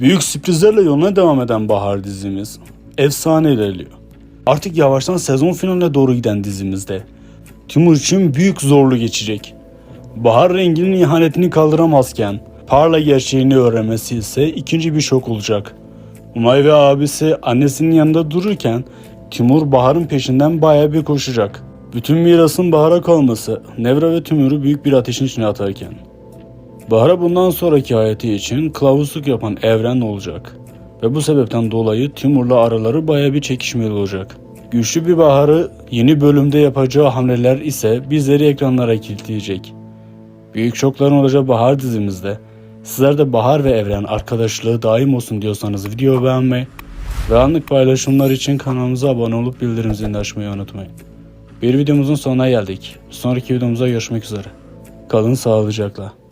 Büyük sürprizlerle yoluna devam eden Bahar dizimiz efsane ilerliyor. Artık yavaştan sezon finaline doğru giden dizimizde Timur için büyük zorlu geçecek. Bahar renginin ihanetini kaldıramazken Parla gerçeğini öğrenmesi ise ikinci bir şok olacak. Umay ve abisi annesinin yanında dururken Timur Bahar'ın peşinden bayağı bir koşacak. Bütün mirasın Bahar'a kalması Nevra ve Timur'u büyük bir ateşin içine atarken. Bahar'a bundan sonraki hayatı için kılavuzluk yapan Evren olacak. Ve bu sebepten dolayı Timur'la araları baya bir çekişmeli olacak. Güçlü bir Bahar'ı yeni bölümde yapacağı hamleler ise bizleri ekranlara kilitleyecek. Büyük şokların olacağı Bahar dizimizde sizler de Bahar ve Evren arkadaşlığı daim olsun diyorsanız video beğenmeyi ve anlık paylaşımlar için kanalımıza abone olup bildirim zilini açmayı unutmayın. Bir videomuzun sonuna geldik. Sonraki videomuzda görüşmek üzere. Kalın sağlıcakla.